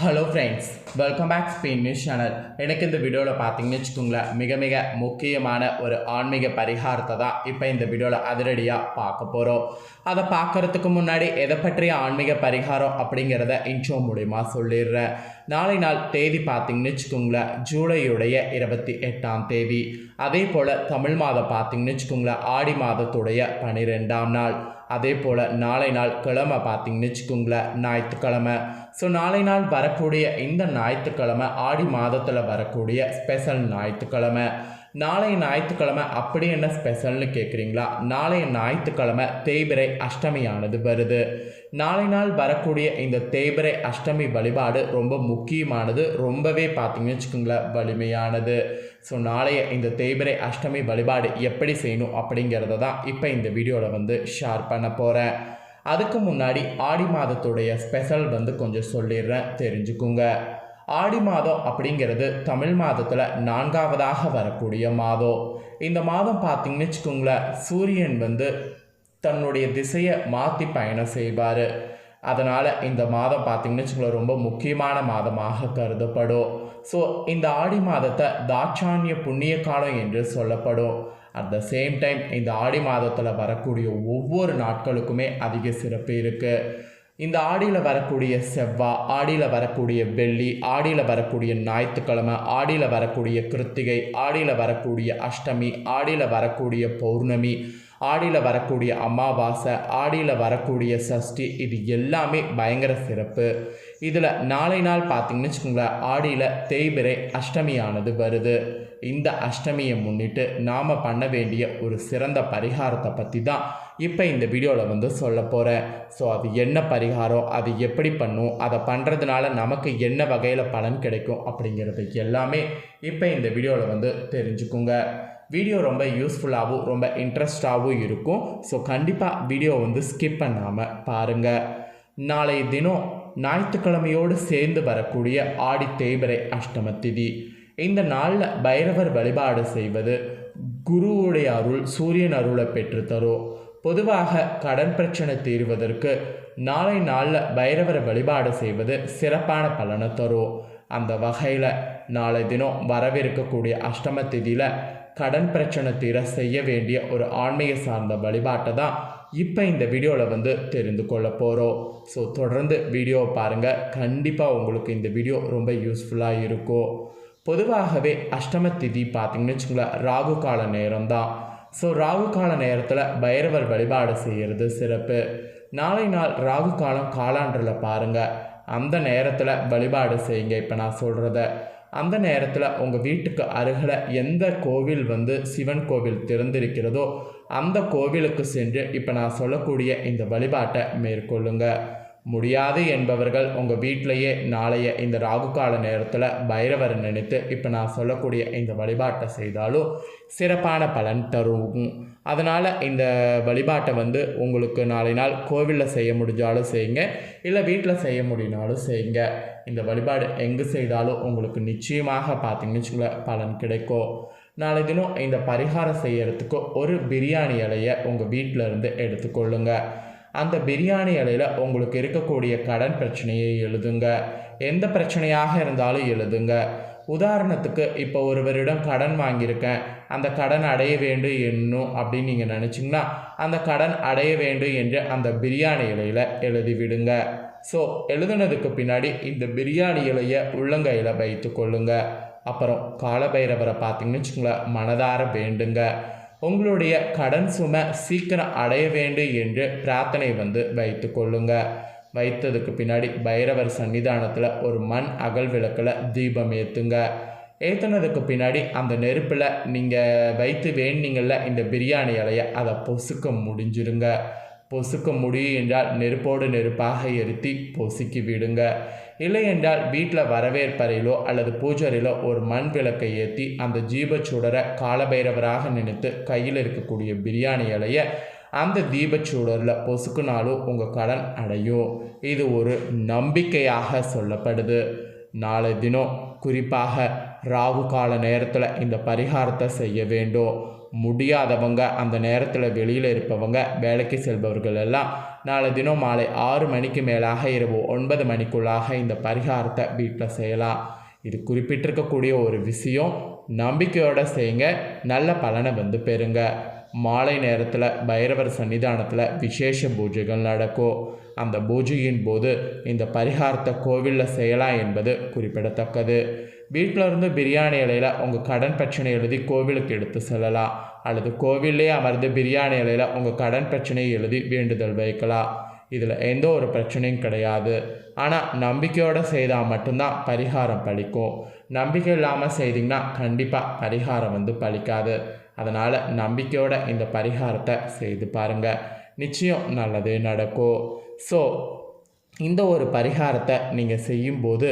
Hello friends welcome back Spain news channel எனக்கு இந்த வீடியோவில் பார்த்தீங்கன்னு வச்சுக்கோங்களேன் மிக மிக முக்கியமான ஒரு ஆன்மீக பரிகாரத்தை தான் இப்போ இந்த வீடியோவில் அதிரடியாக பார்க்க போகிறோம் அதை பார்க்கறதுக்கு முன்னாடி எதை பற்றிய ஆன்மீக பரிகாரம் அப்படிங்கிறத இன்ட்ரோ மூலிமா சொல்லிடுறேன். நாளை நாள் தேதி பார்த்தீங்கன்னு வச்சுக்கோங்களேன் ஜூலையுடைய இருபத்தி எட்டாம் தேதி. அதே போல் தமிழ் மாதம் பார்த்தீங்கன்னு வச்சுக்கோங்களேன் ஆடி மாதத்துடைய பனிரெண்டாம் நாள். அதே போல் நாளை நாள் கிழமை பார்த்தீங்கன்னு வச்சுக்கோங்களேன் ஞாயிற்றுக்கிழமை. ஸோ நாளை நாள் வரக்கூடிய இந்த ஞாயிற்றுக்கிழமை ஆடி மாதத்தில் வரக்கூடிய ஸ்பெஷல் ஞாயிற்றுக்கிழமை. நாளைய ஞாயிற்றுக்கிழமை அப்படி என்ன ஸ்பெஷல்னு கேட்குறீங்களா நாளைய ஞாயிற்றுக்கிழமை தேய்பிரை அஷ்டமியானது வருது. நாளை நாள் வரக்கூடிய இந்த தேய்பிரை அஷ்டமி வழிபாடு ரொம்ப முக்கியமானது. ரொம்பவே பார்த்தீங்கன்னு வச்சுக்கோங்களேன் வலிமையானது. ஸோ நாளைய இந்த தேய்பிரை அஷ்டமி வழிபாடு எப்படி செய்யணும் அப்படிங்கிறத தான் இப்போ இந்த வீடியோவில் வந்து ஷேர் பண்ண போகிறேன் அதுக்கு முன்னாடி ஆடி மாதத்துடைய ஸ்பெஷல் வந்து கொஞ்சம் சொல்லிடுறேன் தெரிஞ்சுக்குங்க. ஆடி மாதம் அப்படிங்கிறது தமிழ் மாதத்தில் நான்காவதாக வரக்கூடிய மாதம். இந்த மாதம் பார்த்தீங்கன்னு வச்சுக்கோங்களேன் சூரியன் வந்து தன்னுடைய திசையை மாற்றி பயணம் செய்வார். அதனால் இந்த மாதம் பார்த்தீங்கன்னு வச்சுக்கோங்களேன் ரொம்ப முக்கியமான மாதமாக கருதப்படும். ஸோ இந்த ஆடி மாதத்தை தாட்சானிய புண்ணிய காலம் என்று சொல்லப்படும். அட் த சேம் டைம் இந்த ஆடி மாதத்தில் வரக்கூடிய ஒவ்வொரு நாட்களுக்குமே அதிக சிறப்பு இருக்குது இந்த ஆடியில் வரக்கூடிய செவ்வாய் ஆடியில் வரக்கூடிய வெள்ளி ஆடியில் வரக்கூடிய ஞாயிற்றுக்கிழமை ஆடியில் வரக்கூடிய கிருத்திகை ஆடியில் வரக்கூடிய அஷ்டமி ஆடியில் வரக்கூடிய பௌர்ணமி ஆடியில் வரக்கூடிய அமாவாசை ஆடியில் வரக்கூடிய சஷ்டி இது எல்லாமே பயங்கர சிறப்பு. இதில் நாளை நாள் பார்த்தீங்கன்னு வச்சுக்கோங்களேன் ஆடியில் தேய்பிரை அஷ்டமியானது வருது. இந்த அஷ்டமியை முன்னிட்டு நாம் பண்ண வேண்டிய ஒரு சிறந்த பரிகாரத்தை பற்றி தான் இப்போ இந்த வீடியோவில் வந்து சொல்ல போகிறேன் ஸோ அது என்ன பரிகாரம்? அது எப்படி பண்ணும்? அதை பண்ணுறதுனால நமக்கு என்ன வகையில் பலன் கிடைக்கும்? அப்படிங்கிறது எல்லாமே இப்போ இந்த வீடியோவில் வந்து தெரிஞ்சுக்குங்க. வீடியோ ரொம்ப யூஸ்ஃபுல்லாகவும் ரொம்ப இன்ட்ரெஸ்டாகவும் இருக்கும். ஸோ கண்டிப்பாக வீடியோ வந்து ஸ்கிப் பண்ணாமல் பாருங்கள் நாளை தினம் ஞாயிற்றுக்கிழமையோடு சேர்ந்து வரக்கூடிய ஆடி தேய்பிரை அஷ்டம திதி. இந்த நாளில் பைரவர் வழிபாடு செய்வது குருவுடைய அருள் சூரியன் அருளை பெற்று தரும் பொதுவாக கடன் பிரச்சனை தீர்வதற்கு நாளை நாளில் பைரவரை வழிபாடு செய்வது சிறப்பான பலனை தரும். அந்த வகையில் நாளை தினம் வரவிருக்கக்கூடிய அஷ்டம திதியில் கடன் பிரச்சனை தீர செய்ய வேண்டிய ஒரு ஆன்மீக சார்ந்த வழிபாட்டை தான் இப்போ இந்த வீடியோவில் வந்து தெரிந்து கொள்ள போகிறோம் ஸோ தொடர்ந்து வீடியோவை பாருங்கள் கண்டிப்பாக உங்களுக்கு இந்த வீடியோ ரொம்ப யூஸ்ஃபுல்லாக இருக்கும். பொதுவாகவே அஷ்டம திதி பார்த்தீங்கன்னு வச்சுங்களேன் ராகு கால நேரம் தான் ஸோ ராகு கால நேரத்தில் பைரவர் வழிபாடு செய்கிறது சிறப்பு. நாளை நாள் ராகு காலம் காலாண்டில் பாருங்கள் அந்த நேரத்தில் வழிபாடு செய்யுங்க இப்போ நான் சொல்கிறத அந்த நேரத்தில் உங்கள் வீட்டுக்கு அருகில் எந்த கோவில் வந்து சிவன் கோவில் திறந்திருக்கிறதோ அந்த கோவிலுக்கு சென்று இப்போ நான் சொல்லக்கூடிய இந்த வழிபாட்டை மேற்கொள்ளுங்கள் முடியாது என்பவர்கள் உங்கள் வீட்டிலையே நாளைய இந்த ராகு கால நேரத்தில் பைரவரை நினைத்து இப்போ நான் சொல்லக்கூடிய இந்த வழிபாட்டை செய்தாலும் சிறப்பான பலன் தரும். அதனால் இந்த வழிபாட்டை வந்து உங்களுக்கு நாளை நாள் கோவிலில் செய்ய முடிஞ்சாலும் செய்யுங்க. இல்லை வீட்டில் செய்ய முடியினாலும் செய்யுங்க. இந்த வழிபாடு எங்கே செய்தாலும் உங்களுக்கு நிச்சயமாக பார்த்தீங்கன்னு வச்சுக்கோங்களேன் பலன் கிடைக்கும். நாளை தினம் இந்த பரிகாரம் செய்யறதுக்கு ஒரு பிரியாணி இலையை உங்கள் வீட்டில் இருந்து எடுத்துக்கொள்ளுங்கள் அந்த பிரியாணி இலையில் உங்களுக்கு இருக்கக்கூடிய கடன் பிரச்சனையை எழுதுங்க. எந்த பிரச்சனையாக இருந்தாலும் எழுதுங்க. உதாரணத்துக்கு இப்போ ஒருவரிடம் கடன் வாங்கியிருக்கேன். அந்த கடன் அடைய வேண்டும் என்னும் அப்படின்னு நீங்கள் நினச்சிங்கன்னா அந்த கடன் அடைய வேண்டும் என்று அந்த பிரியாணி இலையில் எழுதிவிடுங்க. ஸோ எழுதுனதுக்கு பின்னாடி இந்த பிரியாணி இலையை உள்ளங்கையில் வைத்து கொள்ளுங்க அப்புறம் காலபைரவரை பார்த்தீங்கன்னு வச்சுக்கோங்களேன் மனதார வேண்டுங்க. உங்களுடைய கடன் சுமை சீக்கிரம் அடைய வேண்டும் என்று பிரார்த்தனை வந்து வைத்து கொள்ளுங்க. வைத்ததுக்கு பின்னாடி பைரவர் சன்னிதானத்தில் ஒரு மண் அகல் விளக்கில் தீபம் ஏற்றுங்க ஏற்றுனதுக்கு பின்னாடி அந்த நெருப்பில் நீங்கள் வைத்து வேண்டிங்கள இந்த பிரியாணி இலையை அதை பொசுக்க முடிஞ்சிருங்க. பொசுக்க முடியும் என்றால் நெருப்போடு நெருப்பாக எரித்தி பொசுக்கி விடுங்க. இல்லை என்றால் வீட்டில் வரவேற்பறையிலோ அல்லது பூஜரிலோ ஒரு மண் விளக்கை ஏற்றி அந்த ஜீபச்சூடரை காலபைரவராக நினைத்து கையில் இருக்கக்கூடிய பிரியாணி இலையை அந்த தீபச்சூடரில் பொசுக்குனாலும் உங்கள் கடன் அடையும். இது ஒரு நம்பிக்கையாக சொல்லப்படுது. நாளை தினம் குறிப்பாக ராகு கால நேரத்தில் இந்த பரிகாரத்தை செய்ய வேண்டும். முடியாதவங்க அந்த நேரத்தில் வெளியில் இருப்பவங்க வேலைக்கு செல்பவர்கள் எல்லாம் நாளை தினம் மாலை ஆறு மணிக்கு மேலாக இரவு ஒன்பது மணிக்குள்ளாக இந்த பரிகாரத்தை வீட்டில் செய்யலாம். இது குறிப்பிட்டிருக்கக்கூடிய ஒரு விஷயம். நம்பிக்கையோடு செய்யுங்க. நல்ல பலனை வந்து பெறுங்க. மாலை நேரத்தில் பைரவர் சன்னிதானத்தில் விசேஷ பூஜைகள் நடக்கும். அந்த பூஜையின் போது இந்த பரிகாரத்தை கோவிலில் செய்யலாம் என்பது குறிப்பிடத்தக்கது. வீட்டில் இருந்து பிரியாணி இலையில் உங்கள் கடன் பிரச்சனை எழுதி கோவிலுக்கு எடுத்து செல்லலாம். அல்லது கோவிலே அமர்ந்து பிரியாணி இலையில் உங்கள் கடன் பிரச்சனையை எழுதி வேண்டுதல் வைக்கலாம். இதில் எந்த ஒரு பிரச்சனையும் கிடையாது. ஆனால் நம்பிக்கையோடு செய்தால் மட்டும்தான் பரிகாரம் பலிக்கும் நம்பிக்கை இல்லாமல் செய்திங்கன்னா கண்டிப்பாக பரிகாரம் வந்து பலிக்காது அதனால் நம்பிக்கையோட இந்த பரிகாரத்தை செய்து பாருங்கள் நிச்சயம் நல்லதே நடக்கும். ஸோ இந்த ஒரு பரிகாரத்தை நீங்கள் செய்யும்போது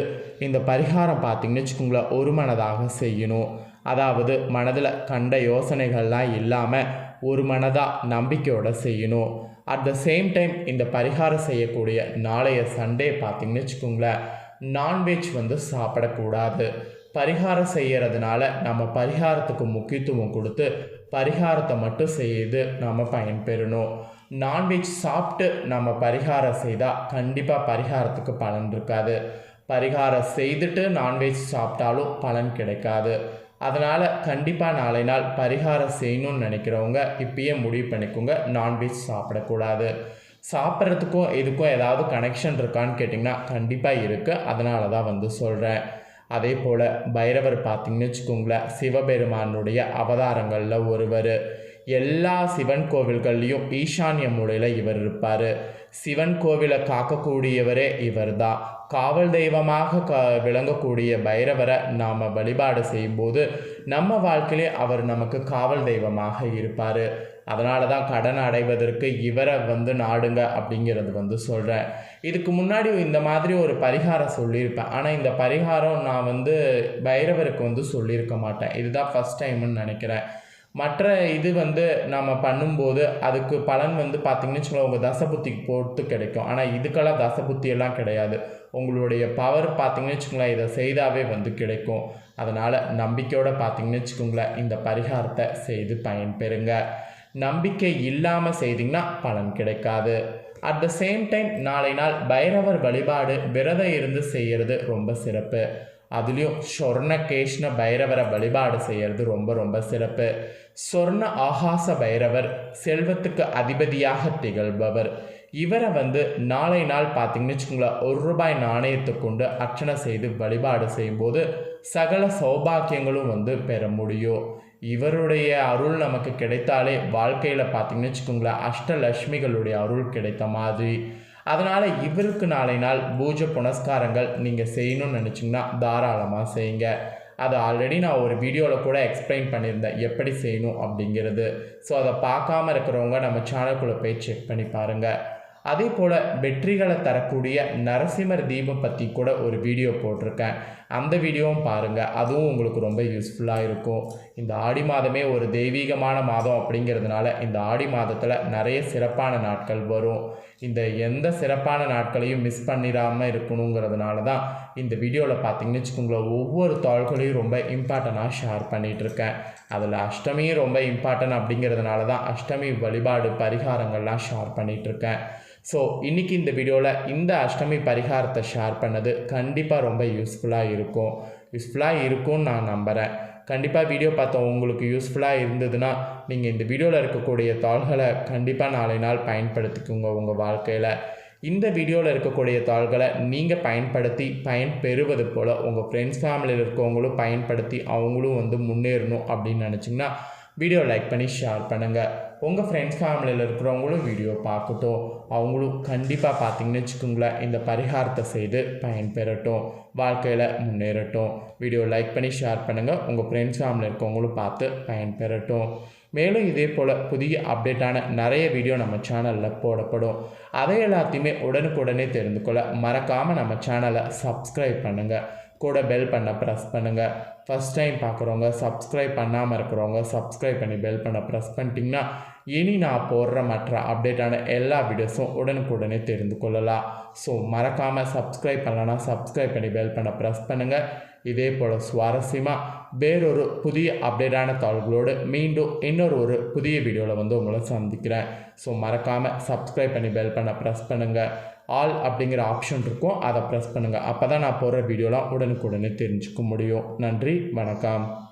இந்த பரிகாரம் பார்த்தீங்கன்னு வச்சுக்கோங்களேன் ஒரு மனதாக செய்யணும். அதாவது மனதில் கண்ட யோசனைகள்லாம் இல்லாமல் ஒரு மனதாக நம்பிக்கையோடு செய்யணும். அட் த சேம் டைம் இந்த பரிகாரம் செய்யக்கூடிய நாளைய சண்டே பார்த்தீங்கன்னு வச்சுக்கோங்களேன் நான்வெஜ் வந்து சாப்பிடக்கூடாது. பரிகாரம் செய்கிறதுனால நம்ம பரிகாரத்துக்கு முக்கியத்துவம் கொடுத்து பரிகாரத்தை மட்டும் செய்து நம்ம பயன்பெறணும். நான்வெஜ் சாப்பிட்டு நம்ம பரிகாரம் செய்தால் கண்டிப்பாக பரிகாரத்துக்கு பலன் இருக்காது. பரிகாரம் செய்துட்டு நான்வெஜ் சாப்பிட்டாலும் பலன் கிடைக்காது. அதனால் கண்டிப்பாக நாளை நாள் பரிகாரம் செய்யணும்னு நினைக்கிறவங்க இப்பயே முடிவு பண்ணிக்கோங்க. நான்வெஜ் சாப்பிடக்கூடாது. சாப்பிட்றதுக்கும் இதுக்கும் ஏதாவது கனெக்ஷன் இருக்கான்னு கேட்டிங்கன்னா கண்டிப்பாக இருக்குது அதனால தான் வந்து சொல்கிறேன் அதே போல் பைரவர் பார்த்திங்கன்னு வச்சுக்கோங்களேன் சிவபெருமானுடைய அவதாரங்களில் ஒருவர் எல்லா சிவன் கோவில்கள்லேயும் ஈசான்ய மூலையில் இவர் இருப்பார். சிவன் கோவிலை காக்கக்கூடியவரே இவர் தான் காவல் தெய்வமாக க விளங்கக்கூடிய பைரவரை நாம் வழிபாடு செய்யும்போது நம்ம வாழ்க்கையிலே அவர் நமக்கு காவல் தெய்வமாக இருப்பார். அதனால தான் கடன் அடைவதற்கு இவரை வந்து நாடுங்க அப்படிங்கிறது வந்து சொல்கிறேன் இதுக்கு முன்னாடி இந்த மாதிரி ஒரு பரிகாரம் சொல்லியிருப்பேன். ஆனால் இந்த பரிகாரம் நான் வந்து பைரவருக்கு வந்து சொல்லியிருக்க மாட்டேன். இதுதான் ஃபஸ்ட் டைம்னு நினைக்கிறேன். மற்ற இது வந்து நம்ம பண்ணும்போது அதுக்கு பலன் வந்து பார்த்திங்கன்னு வச்சுக்கோங்களேன் உங்கள் தசபுத்திக்கு பொறுத்து கிடைக்கும். ஆனால் இதுக்கெல்லாம் தசபுத்தி எல்லாம் கிடையாது. உங்களுடைய பவர் பார்த்திங்கன்னு வச்சுக்கோங்களேன் இதை செய்தாவே வந்து கிடைக்கும். அதனால் நம்பிக்கையோடு பார்த்திங்கன்னு வச்சுக்கோங்களேன் இந்த பரிகாரத்தை செய்து பயன்பெறுங்க. நம்பிக்கை இல்லாமல் செய்திங்கன்னா பலன் கிடைக்காது. அட் த சேம் டைம் நாளை நாள் பைரவர் வழிபாடு விரதம் இருந்து செய்கிறது ரொம்ப சிறப்பு. அதுலேயும் சொர்ணகேஷ்ண பைரவரை வழிபாடு செய்கிறது ரொம்ப ரொம்ப சிறப்பு. சொர்ண ஆகாச பைரவர் செல்வத்துக்கு அதிபதியாக திகழ்பவர். இவரை வந்து நாளை நாள் பார்த்தீங்கன்னு வச்சுக்கோங்களேன் ஒரு ரூபாய் நாணயத்தை கொண்டு அர்ச்சனை செய்து வழிபாடு செய்யும்போது சகல சௌபாக்கியங்களும் வந்து பெற முடியும். இவருடைய அருள் நமக்கு கிடைத்தாலே வாழ்க்கையில் பார்த்தீங்கன்னு வச்சுக்கோங்களேன் அஷ்டலட்சுமிகளுடைய அருள் கிடைத்த மாதிரி. அதனால் இவருக்கு நாளை நாள் பூஜை புனஸ்காரங்கள் நீங்கள் செய்யணும்னு நினச்சிங்கன்னா தாராளமாக செய்யுங்க. அது ஆல்ரெடி நான் ஒரு வீடியோவில் கூட எக்ஸ்பிளைன் பண்ணியிருந்தேன். எப்படி செய்யணும் அப்படிங்கிறது. ஸோ அதை பார்க்காம இருக்கிறவங்க நம்ம சேனலுக்குள்ளே போய் செக் பண்ணி பாருங்கள் அதே போல் வெற்றிகளை தரக்கூடிய நரசிம்மர் தீபம் பற்றி கூட ஒரு வீடியோ போட்டிருக்கேன். அந்த வீடியோவும் பாருங்கள் அதுவும் உங்களுக்கு ரொம்ப யூஸ்ஃபுல்லாக இருக்கும். இந்த ஆடி மாதமே ஒரு தெய்வீகமான மாதம் அப்படிங்கிறதுனால இந்த ஆடி மாதத்தில் நிறைய சிறப்பான நாட்கள் வரும். இந்த எந்த சிறப்பான நாட்களையும் மிஸ் பண்ணிடாமல் இருக்கணுங்கிறதுனால தான் இந்த வீடியோவில் பார்த்தீங்கன்னு வச்சுக்கோங்களேன் ஒவ்வொரு தாள்களையும் ரொம்ப இம்பார்ட்டண்ட்டாக ஷேர் பண்ணிகிட்ருக்கேன் அதில் அஷ்டமியும் ரொம்ப இம்பார்ட்டன்ட் அப்படிங்கிறதுனால தான் அஷ்டமி வழிபாடு பரிகாரங்கள்லாம் ஷேர் பண்ணிகிட்ருக்கேன் ஸோ இன்றைக்கி இந்த வீடியோவில் இந்த அஷ்டமி பரிகாரத்தை ஷேர் பண்ணது கண்டிப்பாக ரொம்ப யூஸ்ஃபுல்லாக இருக்கும். யூஸ்ஃபுல்லாக இருக்கும்னு நான் நம்புகிறேன் கண்டிப்பாக வீடியோ பார்த்தோம் உங்களுக்கு யூஸ்ஃபுல்லாக இருந்ததுன்னா நீங்கள் இந்த வீடியோவில் இருக்கக்கூடிய தாள்களை கண்டிப்பாக நாளை நாள் பயன்படுத்திக்கோங்க உங்கள் வாழ்க்கையில். இந்த வீடியோவில் இருக்கக்கூடிய தாள்களை நீங்கள் பயன்படுத்தி பயன் பெறுவது போல் உங்கள் ஃப்ரெண்ட்ஸ் ஃபேமிலியில் இருக்கவங்களும் பயன்படுத்தி அவங்களும் வந்து முன்னேறணும் அப்படின்னு நினச்சிங்கன்னா வீடியோ லைக் பண்ணி ஷேர் பண்ணுங்கள் உங்கள் ஃப்ரெண்ட்ஸ் ஃபேமிலியில் இருக்கிறவங்களும் வீடியோ பார்க்கட்டும். அவங்களும் கண்டிப்பாக பார்த்தீங்கன்னு வச்சுக்கோங்களேன் இந்த பரிகாரத்தை செய்து பயன்பெறட்டும். வாழ்க்கையில் முன்னேறட்டும். வீடியோ லைக் பண்ணி ஷேர் பண்ணுங்கள் உங்கள் ஃப்ரெண்ட்ஸ் ஃபேமிலியில் இருக்கவங்களும் பார்த்து பயன்பெறட்டும். மேலும் இதே போல் புதிய அப்டேட்டான நிறைய வீடியோ நம்ம சேனலில் போடப்படும். அதை எல்லாத்தையுமே உடனுக்குடனே தெரிந்து கொள்ள மறக்காமல் நம்ம சேனலை சப்ஸ்கிரைப் பண்ணுங்கள் கூட பெல் பண்ண ப்ரெஸ் பண்ணுங்கள் ஃபஸ்ட் டைம் பார்க்குறவங்க சப்ஸ்கிரைப் பண்ணாமல் இருக்கிறவங்க சப்ஸ்கிரைப் பண்ணி பெல் பண்ண ப்ரெஸ் பண்ணிட்டீங்கன்னா இனி நான் போடுற மற்ற அப்டேட்டான எல்லா வீடியோஸும் உடனுக்குடனே தெரிந்து கொள்ளலாம். ஸோ மறக்காமல் சப்ஸ்கிரைப் பண்ணலன்னா சப்ஸ்கிரைப் பண்ணி பெல் பண்ண ப்ரெஸ் பண்ணுங்கள் இதே போல் சுவாரஸ்யமாக வேறொரு புதிய அப்டேட்டான தகவல்களோடு மீண்டும் இன்னொரு ஒரு புதிய வீடியோவில் வந்து உங்களை சந்திக்கிறேன். ஸோ மறக்காமல் சப்ஸ்கிரைப் பண்ணி பெல் பண்ண ப்ரெஸ் பண்ணுங்கள் ஆல் அப்படிங்கிற ஆப்ஷன் இருக்கும் அதை ப்ரெஸ் பண்ணுங்கள் அப்போ தான் நான் போடுற வீடியோலாம் உடனுக்குடனே தெரிஞ்சுக்க முடியும். நன்றி வணக்கம்.